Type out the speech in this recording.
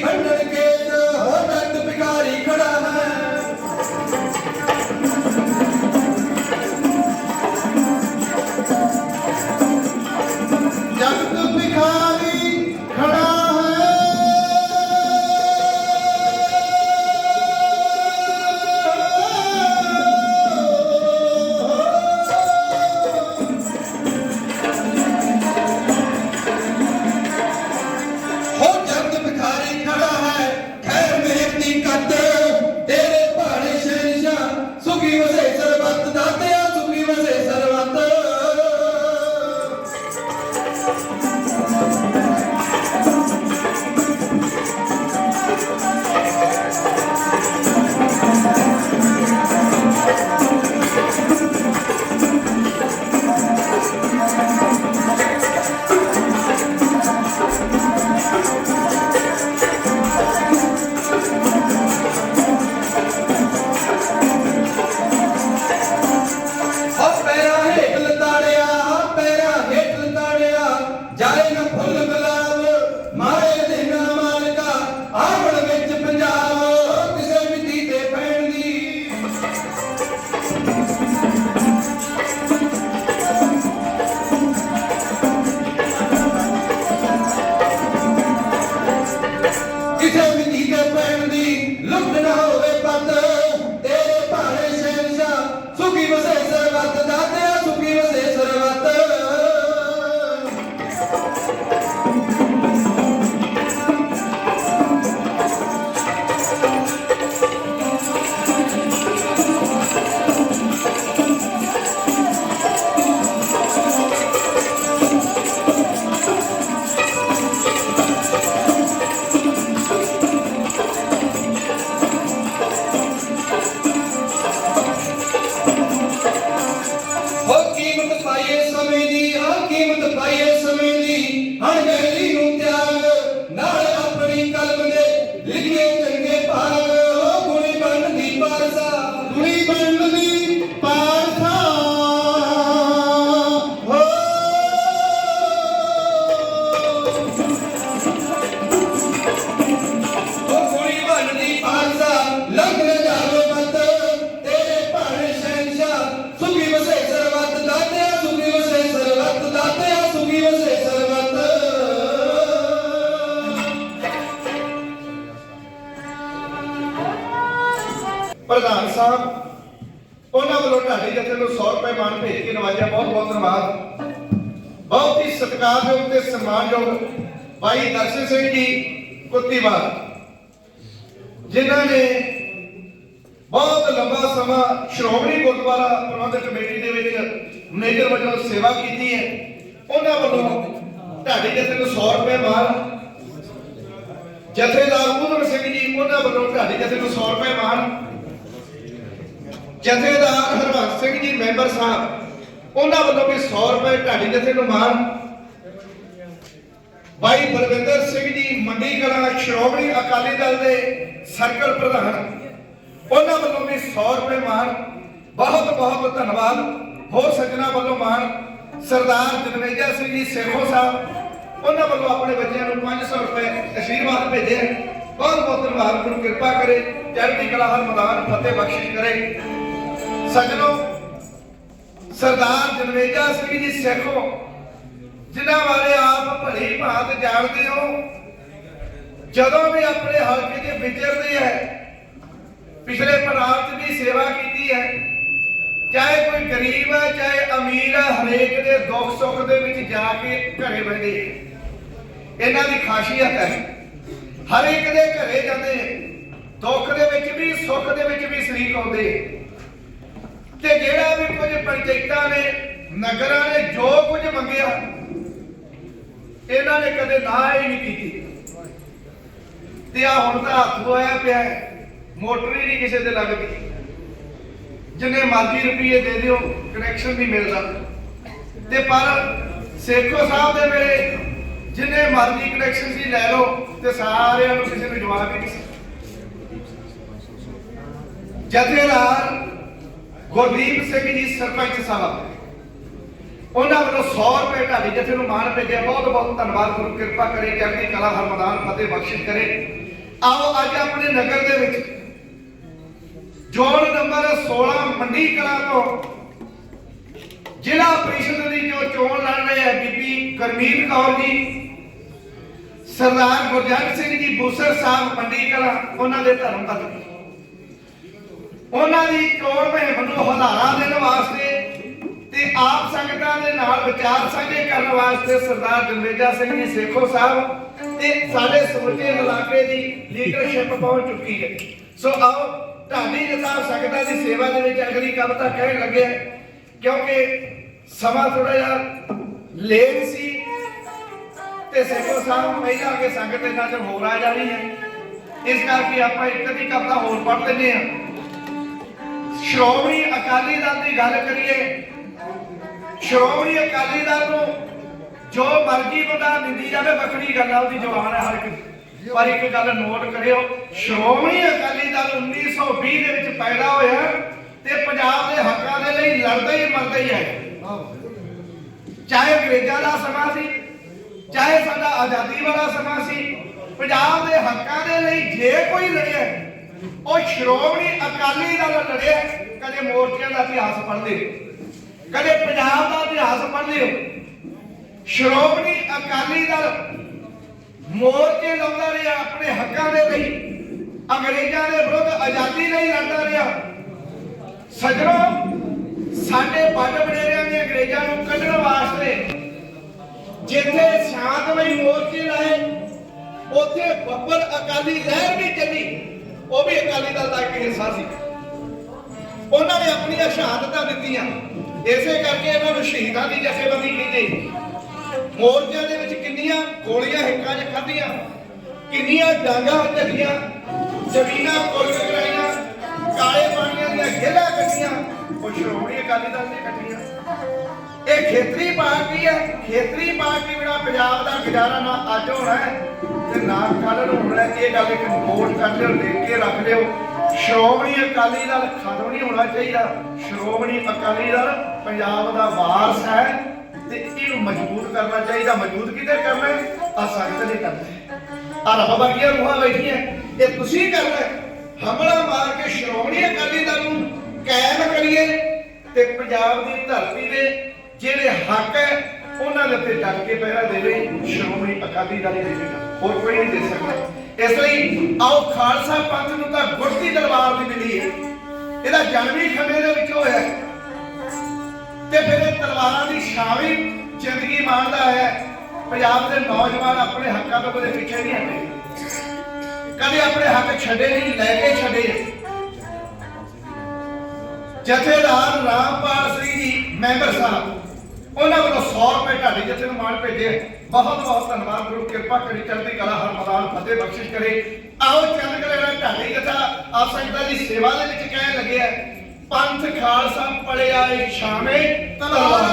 Hey, ਪ੍ਰਧਾਨ ਸਾਹਿਬ, ਉਹਨਾਂ ਵੱਲੋਂ ਢਾਡੀ ਜਥੇ ਨੂੰ 100 ਰੁਪਏ ਮਾਨ ਭੇਜ ਕੇ ਨਵਾਜਿਆ ਬਹੁਤ ਬਹੁਤ ਧੰਨਵਾਦ। ਬਹੁਤ ਹੀ ਸਤਿਕਾਰਯੋਗ ਤੇ ਸਨਮਾਨਯੋਗ ਭਾਈ ਦਰਸ਼ਨ ਸਿੰਘ ਜੀ ਕੁੱਤੀਵਾਲ ਜਿਨ੍ਹਾਂ ਨੇ ਬਹੁਤ ਲੰਬਾ ਸਮਾਂ ਸ਼੍ਰੋਮਣੀ ਗੁਰਦੁਆਰਾ ਪ੍ਰਬੰਧਕ ਕਮੇਟੀ ਦੇ ਵਿੱਚ ਮੈਨੇਜਰ ਵਜੋਂ ਸੇਵਾ ਕੀਤੀ ਹੈ। ਉਹਨਾਂ ਵੱਲੋਂ ਢਾਡੀ ਜਥੇ ਨੂੰ 100 ਰੁਪਏ ਮਾਨ, ਜਥੇਦਾਰ ਉਦਮ ਸਿੰਘ ਜੀ, ਉਹਨਾਂ ਵੱਲੋਂ ਢਾਡੀ ਜਥੇ ਨੂੰ 100 ਰੁਪਏ ਮਾਨ ਜਥੇਦਾਰ ਹਰਵੰਸ ਸਿੰਘ ਜੀ, ਮੈਂਬਰ ਸਾਹਿਬ, ਉਹਨਾਂ ਵੱਲੋਂ ਵੀ 100 ਰੁਪਏ ਢਾਡੀ ਜਥੇ ਨੂੰ ਮਾਨ ਭਾਈ ਬਲਵਿੰਦਰ ਸਿੰਘ ਜੀ, ਮੰਡੀ ਕਲਾਂ ਸ਼੍ਰੋਮਣੀ ਅਕਾਲੀ ਦਲ ਦੇ ਸਰਕਲ ਪ੍ਰਧਾਨ, ਉਹਨਾਂ ਵੱਲੋਂ ਵੀ 100 ਰੁਪਏ ਮਾਨ ਬਹੁਤ ਬਹੁਤ ਧੰਨਵਾਦ। ਹੋਰ ਸੱਜਣਾ ਵੱਲੋਂ ਮਾਨ ਸਰਦਾਰ ਜਗਮੇਜਾ ਸਿੰਘ ਜੀ, ਸੇਖੋ ਸਾਹਿਬ, ਉਹਨਾਂ ਵੱਲੋਂ ਆਪਣੇ ਬੱਚਿਆਂ ਨੂੰ 500 ਰੁਪਏ ਅਸ਼ੀਰਵਾਦ ਭੇਜੇ। ਬਹੁਤ ਬਹੁਤ ਧੰਨਵਾਦ। ਗੁਰੂ ਕਿਰਪਾ ਕਰੇ। ਚੜ੍ਹਦੀ ਕਲਾ ਹਰ ਮੈਦਾਨ ਫਤਿਹ ਬਖਸ਼ਿਸ਼ ਕਰੇ। ਸੱਜਣੋ, ਸਰਦਾਰ ਜਗਮੇਜਾ ਸਿੰਘ ਜੀ ਸੇਖੋ, ਜਿਨ੍ਹਾਂ ਬਾਰੇ ਆਪ ਭਲੀ ਭਾਂਤ ਜਾਣਦੇ ਹੋ, ਜਦੋਂ ਵੀ ਆਪਣੇ ਹਲਕੇ 'ਚ ਵਿਚਰਦੇ ਹੈ, ਪਿਛਲੇ ਪੜਾਅ 'ਚ ਵੀ ਸੇਵਾ ਕੀਤੀ ਹੈ, ਚਾਹੇ ਕੋਈ ਗਰੀਬ ਹੈ, ਚਾਹੇ ਅਮੀਰ ਹੈ, ਹਰੇਕ ਦੇ ਦੁੱਖ ਸੁੱਖ ਦੇ ਵਿੱਚ ਜਾ ਕੇ ਘਰੇ ਬੈਠੇ ਇਹਨਾਂ ਦੀ ਖਾਸੀਅਤ ਹੈ, ਹਰੇਕ ਦੇ ਘਰੇ ਜਾਂਦੇ ਦੁੱਖ ਦੇ ਵਿੱਚ ਵੀ, ਸੁੱਖ ਦੇ ਵਿੱਚ ਵੀ ਸ਼ਰੀਕ ਆਉਂਦੇ ਤੇ ਜਿਹੜਾ ਵੀ ਕੁਝ ਪੰਚਾਇਤਾਂ ਨੇ, ਨਗਰਾਂ ਨੇ ਜੋ ਕੁਝ ਮੰਗਿਆ, ਇਹਨਾਂ ਨੇ ਕਦੇ ਨਾ ਹੀ ਨਹੀਂ ਕੀਤੀ। ਤੇ ਆ ਹੁਣ ਤਾਂ ਹੱਥ ਹੋਇਆ ਪਿਆ ਮੋਟਰ ਹੀ ਨਹੀਂ ਕਿਸੇ ਦੇ ਲੱਗਦੀ। ਜਿੰਨੇ ਮਰਜ਼ੀ ਰੁਪਏ ਦੇ ਦਿਓ ਕਨੈਕਸ਼ਨ ਨਹੀਂ ਮਿਲਦਾ। ਤੇ ਪਰ ਸੇਖੋ ਸਾਹਿਬ ਦੇ ਵੇਲੇ ਜਿੰਨੇ ਮਰਜ਼ੀ ਕਨੈਕਸ਼ਨ ਸੀ ਲੈ ਲਓ, ਤੇ ਸਾਰਿਆਂ ਨੂੰ ਕਿਸੇ ਨੂੰ ਜਵਾਬ ਹੀ ਨਹੀਂ ਸੀ। ਜਥੇਦਾਰ ਗੁਰਦੀਪ ਸਿੰਘ ਜੀ, ਸਰਪੰਚ ਸਾਹਿਬ। ਉਹਨਾਂ ਵੱਲੋਂ 100 ਰੁਪਏ ਢਾਡੀ ਜਥੇ ਨੂੰ ਮਾਨ ਭੇਜਿਆ, ਬਹੁਤ ਬਹੁਤ ਧੰਨਵਾਦ, ਗੁਰੂ ਕਿਰਪਾ ਕਰੇ, ਚੜ੍ਹਦੀ ਕਲਾ ਹਰਮਦਾਨ ਫਤਿਹ ਬਖਸ਼ਿਸ਼ ਕਰੇ। ਆਓ ਅੱਜ ਆਪਣੇ ਨਗਰ ਦੇ ਵਿੱਚ ਜੋਨ ਨੰਬਰ 16 ਮੰਡੀ ਕਲਾ ਤੋਂ ਜ਼ਿਲ੍ਹਾ ਪ੍ਰੀਸ਼ਦ ਦੀ ਜੋ ਚੋਣ ਲੜ ਰਹੇ ਹੈ ਬੀਬੀ ਕਰਮੀਤ ਕੌਰ ਜੀ, ਸਰਦਾਰ ਗੁਰਜੰਟ ਸਿੰਘ ਜੀ, ਬੂਸਰ ਸਾਹਿਬ ਮੰਡੀ ਕਲਾ, ਉਹਨਾਂ ਦੇ ਧਰਮ ਪਤਨੀ। ਉਹਨਾਂ ਦੀ ਕਰੋੜ ਮੁਹਿੰਮ ਨੂੰ ਹੁਲਾਰਾ ਦੇਣ ਵਾਸਤੇ ਤੇ ਆਪ ਸੰਗਤਾਂ ਦੇ ਨਾਲ ਵਿਚਾਰ ਸਾਂਝੇ ਕਰਨ ਵਾਸਤੇ ਸਰਦਾਰ ਜਨਮੇਜਾ ਸਿੰਘ ਜੀ ਸੇਖੋ ਸਾਹਿਬ ਤੇ ਸਾਡੇ ਸਮੁੱਚੇ ਇਲਾਕੇ ਦੀ ਲੀਡਰਸ਼ਿਪ ਪਹੁੰਚ ਚੁੱਕੀ ਹੈ। ਸੋ ਆਓ, ਢਾਡੀ ਜਥਾ ਸੰਗਤਾਂ ਦੀ ਸੇਵਾ ਦੇ ਵਿੱਚ ਅਗਲੀ ਕਵਿਤਾ ਕਹਿਣ ਲੱਗੇ ਕਿਉਂਕਿ ਸਮਾਂ ਥੋੜਾ ਜਿਹਾ ਲੇਟ ਸੀ ਤੇ ਸੇਖੋ ਸਾਹਿਬ ਪਹਿਲਾਂ ਅੱਗੇ ਸੰਗਤ ਇਹਨਾਂ ਚ ਹੋਰ ਆ ਜਾਣੀ ਹੈ। ਇਸ ਕਰਕੇ ਆਪਾਂ ਇੱਕ ਦੀ ਕਵਿਤਾ ਹੋਰ ਪੜ੍ਹ ਲੈਂਦੇ ਹਾਂ। ਸ਼੍ਰੋਮਣੀ ਅਕਾਲੀ ਦਲ ਦੀ ਗੱਲ ਕਰੀਏ, ਸ਼੍ਰੋਮਣੀ ਅਕਾਲੀ ਦਲ ਨੂੰ ਜੋ ਮਰਜ਼ੀ ਬੰਦਾ ਨਿੰਦੀ ਜਾਵੇ, ਵੱਖਰੀ ਗੱਲ ਆ, ਉਹਦੀ ਜ਼ੁਬਾਨ ਹੈ ਹਰ ਇੱਕ ਪਰ ਇੱਕ ਗੱਲ ਨੋਟ ਕਰਿਓ, ਸ਼੍ਰੋਮਣੀ ਅਕਾਲੀ ਦਲ 1920 ਦੇ ਵਿੱਚ ਪੈਦਾ ਹੋਇਆ ਤੇ ਪੰਜਾਬ ਦੇ ਹੱਕਾਂ ਦੇ ਲਈ ਲੜਦਾ ਹੀ ਮਰਦਾ ਹੀ ਹੈ। ਚਾਹੇ ਅੰਗਰੇਜ਼ਾਂ ਦਾ ਸਮਾਂ ਸੀ, ਚਾਹੇ ਸਾਡਾ ਆਜ਼ਾਦੀ ਵਾਲਾ ਸਮਾਂ ਸੀ, ਪੰਜਾਬ ਦੇ ਹੱਕਾਂ ਦੇ ਲਈ ਜੇ ਕੋਈ ਲੜਿਆ ਉਹ ਸ਼੍ਰੋਮਣੀ ਅਕਾਲੀ ਦਲ ਲੜਿਆ ਕਦੇ ਮੋਰਚਿਆਂ ਦਾ ਇਤਿਹਾਸ ਪੜ੍ਹਦੇ, ਕਦੇ ਪੰਜਾਬ ਦਾ ਇਤਿਹਾਸ ਪੜ੍ਹਦੇ ਹੋ। ਸ਼੍ਰੋਮਣੀ ਅਕਾਲੀ ਦਲ ਮੋਰਚੇ ਲਾਉਂਦਾ ਰਿਹਾ, ਆਪਣੇ ਹੱਕਾਂ ਦੇ ਲਈ, ਅੰਗਰੇਜ਼ਾਂ ਦੇ ਵਿਰੁੱਧ ਆਜ਼ਾਦੀ ਲਈ ਲੜਦਾ ਰਿਹਾ। ਸਜਣੋ, ਸਾਡੇ ਵੱਡ ਵਡੇਰਿਆਂ ਨੇ ਅੰਗਰੇਜ਼ਾਂ ਨੂੰ ਕੱਢਣ ਵਾਸਤੇ ਜਿੱਥੇ ਸ਼ਾਂਤਮਈ ਮੋਰਚੇ ਲਾਏ, ਉੱਥੇ ਬੱਬਰ ਅਕਾਲੀ ਲਹਿਰ ਵੀ ਚੱਲੀ। ਉਹ ਵੀ ਅਕਾਲੀ ਦਲ ਦਾ ਇੱਕ ਹਿੱਸਾ ਸੀ। ਉਹਨਾਂ ਨੇ ਆਪਣੀਆਂ ਸ਼ਹਾਦਤਾਂ ਦਿੱਤੀਆਂ। ਇਸੇ ਕਰਕੇ ਇਹਨਾਂ ਨੂੰ ਸ਼ਹੀਦਾਂ ਦੀ ਜਥੇਬੰਦੀ ਕਹਿੰਦੇ ਮੋਰਚਿਆਂ ਦੇ ਵਿੱਚ ਕਿੰਨੀਆਂ ਗੋਲੀਆਂ, ਹਿੱਕਾਂ 'ਚ ਖਾਧੀਆਂ, ਕਿੰਨੀਆਂ ਡਾਂਗਾਂ ਚੱਲੀਆਂ ਜ਼ਮੀਨਾਂ ਕੋਲ ਕਰਾਈਆਂ, ਕਾਲੇ ਪਾਣੀਆਂ ਦੀਆਂ ਗੇਲਾਂ ਕੱਟੀਆਂ ਉਹ ਸ਼੍ਰੋਮਣੀ ਅਕਾਲੀ ਦਲ ਨੇ ਕੱਟੀਆਂ ਇਹ ਖੇਤਰੀ ਪਾਰਟੀ ਹੈ, ਖੇਤਰੀ ਪਾਰਟੀ ਬਿਨਾ ਪੰਜਾਬ ਦਾ ਗੁਜ਼ਾਰਾ ਨਾ ਅੱਜ ਹੋਣਾ ਹੈ। ਤੇ ਨਾ ਕੱਲ ਨੂੰ ਹੋਣਾ ਇਹ ਗੱਲ ਇੱਕ ਨੋਟ ਕਰ ਲਿਓ, ਲਿਖ ਕੇ ਰੱਖ ਲਿਓ। ਸ਼੍ਰੋਮਣੀ ਅਕਾਲੀ ਦਲ ਖਤਮ ਨਹੀਂ ਹੋਣਾ ਚਾਹੀਦਾ। ਸ਼੍ਰੋਮਣੀ ਅਕਾਲੀ ਦਲ ਪੰਜਾਬ ਦਾ ਵਾਰਸ ਹੈ ਤੇ ਇਹਨੂੰ ਮਜ਼ਬੂਤ ਕਰਨਾ ਚਾਹੀਦਾ। ਮਜ਼ਬੂਤ ਕਿਤੇ ਕਰਨਾ ਹੈ? ਆ ਸੰਗਤ ਨੇ ਕਰਨਾ ਹੈ। ਆ ਰੱਬ ਵਰਗੀਆਂ ਰੂਹਾਂ ਬੈਠੀਆਂ ਇਹ ਤੁਸੀਂ ਕਰਨਾ ਹੈ। ਹਮਲਾ ਮਾਰ ਕੇ ਸ਼੍ਰੋਮਣੀ ਅਕਾਲੀ ਦਲ ਨੂੰ ਕਾਇਮ ਕਰੀਏ ਤੇ ਪੰਜਾਬ ਦੀ ਧਰਤੀ ਦੇ ਜਿਹੜੇ ਹੱਕ ਹੈ, ਉਹਨਾਂ ਦੇ ਉੱਤੇ ਡਟ ਕੇ ਪਹਿਰਾ ਦੇਵੇ, ਸ਼੍ਰੋਮਣੀ ਅਕਾਲੀ ਦਲ ਹੀ ਦੇਵੇਗਾ। ਹੋਰ ਕੋਈ ਨਹੀਂ ਦੇ ਸਕਦਾ। ਇਸ ਲਈ ਆਓ ਖਾਲਸਾ ਪੰਥ ਨੂੰ ਤਾਂ ਗੁਰਦੀ ਦਰਬਾਰ ਦੀ ਮਿਲੀ ਹੈ। ਇਹਦਾ ਜਨਮ ਹੀ ਖੰਡੇ ਦੇ ਵਿੱਚ ਹੋਇਆ ਤੇ ਫਿਰ ਇਹ ਤਲਵਾਰਾਂ ਦੀ ਛਾਵੇਂ ਜ਼ਿੰਦਗੀ ਮਾਣਦਾ ਹੈ। ਪੰਜਾਬ ਦੇ ਨੌਜਵਾਨ ਆਪਣੇ ਹੱਕਾਂ ਤੋਂ ਕਦੇ ਪਿੱਛੇ ਨਹੀਂ ਹਟੇ। ਕਦੇ ਆਪਣੇ ਹੱਕ ਛੱਡੇ ਨਹੀਂ, ਲੈ ਕੇ ਛੱਡੇ। ਜਥੇਦਾਰ ਰਾਮਪਾਲ ਸਿੰਘ ਜੀ, ਮੈਂਬਰ ਸਾਹਿਬ ਉਹਨਾਂ ਵੱਲੋਂ ਸੌ ਰੁਪਏ ਢਾਡੀ ਜਥੇ ਨੂੰ ਮਾਣ ਭੇਜੇ। ਬਹੁਤ ਬਹੁਤ ਧੰਨਵਾਦ, ਗੁਰੂ ਕਿਰਪਾ ਕਰੀ ਚੜ੍ਹਦੀ ਕਲਾ ਹਰ ਮਦਾਨ ਫਤਿਹ ਬਖਸ਼ਿਸ਼ ਕਰੇ। ਆਓ ਚੰਦ ਕਲੇਰਾ ਢਾਡੀ ਜਥਾ ਆਪ ਸੰਗਤਾਂ ਦੀ ਸੇਵਾ ਦੇ ਵਿੱਚ ਕਹਿਣ ਲੱਗਿਆ ਪੰਥ ਖਾਲਸਾ ਪੜਿਆ ਏ ਸ਼ਾਮੇ, ਤਲਵਾਰ